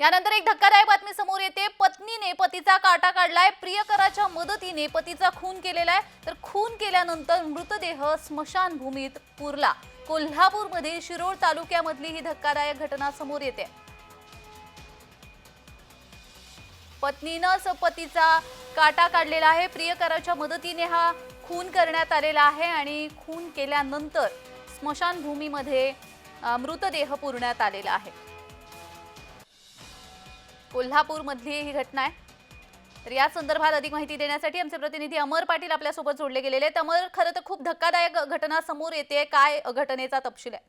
यानंतर एक धक्कादायक बातमी समोर येते. पत्नीने पतीचा काटा काढलाय. प्रियकराच्या मदतीने पतीचा खून केलेला आहे तर खून केल्यानंतर मृतदेह स्मशानभूमीत पुरला. कोल्हापूरमध्ये शिरोळ तालुक्यामधली ही धक्कादायक घटना समोर येते. पत्नीनंच पतीचा काटा काढलेला आहे. प्रियकराच्या मदतीने हा खून करण्यात आलेला आहे आणि खून केल्यानंतर स्मशानभूमीमध्ये मृतदेह पुरण्यात आलेला आहे. कोल्हापूरमधली ही घटना आहे. तर या संदर्भात अधिक माहिती देण्यासाठी आमचे प्रतिनिधी अमर पाटील आपल्यासोबत जोडले गेलेले आहेत. अमर खरं तर खूप धक्कादायक घटना समोर येते. काय घटनेचा तपशील आहे?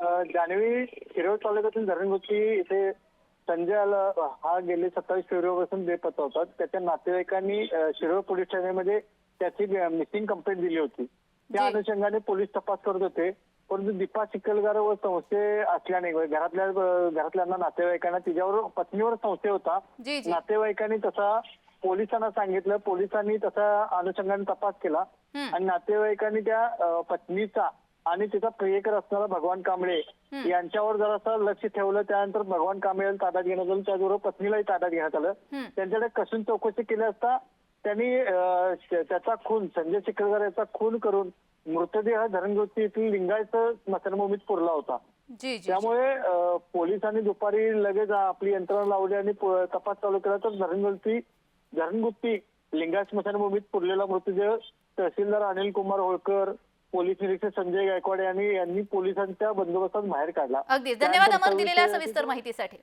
अ, जान्हवी शिरोळ तालुक्यातील धरणगुप्ती इथे संजय हा गेले सत्तावीस फेब्रुवारीपासून बेपत्ता होता. त्याच्या नातेवाईकांनी शिरोड शिरोळ पोलीस ठाण्यामध्ये त्याची मिसिंग कंप्लेंट दिली होती. त्या. अनुषंगाने पोलीस तपास करत होते परंतु दीपा चिखलगार व संशय असल्याने घरातल्या घरातल्यांना नातेवाईकांना तिच्यावर पत्नीवर संशय होता नातेवाईकांनी तसा पोलिसांना सांगितलं पोलिसांनी तसा अनुषंगाने तपास केला. आणि नातेवाईकांनी त्या पत्नीचा आणि तिचा प्रियकर असणारा भगवान कांबळे. यांच्यावर जरासं लक्ष ठेवलं त्यानंतर भगवान कांबळे ताब्यात घेण्यात आलं त्याचबरोबर पत्नीलाही ताब्यात घेण्यात आलं. त्यांच्याकडे कसून चौकशी केली असता त्यांनी त्याचा खून संजय चिखलकर याचा खून करून मृतदेह धरणगोष्टी येथील लिंगायत स्मशानभूमीत पुरला होता. त्यामुळे पोलिसांनी दुपारी लगेच आपली यंत्रणा लावली आणि तपास चालू केला तर धरणगुप्ती धरणगुप्ती लिंगायत स्मशानभूमीत पुरलेला मृतदेह तहसीलदार अनिल कुमार होळकर पोलीस निरीक्षक संजय गायकवाड यांनी यांनी पोलिसांच्या बंदोबस्तात बाहेर काढला. अगदीच. धन्यवाद अमर दिलेल्या सविस्तर माहितीसाठी.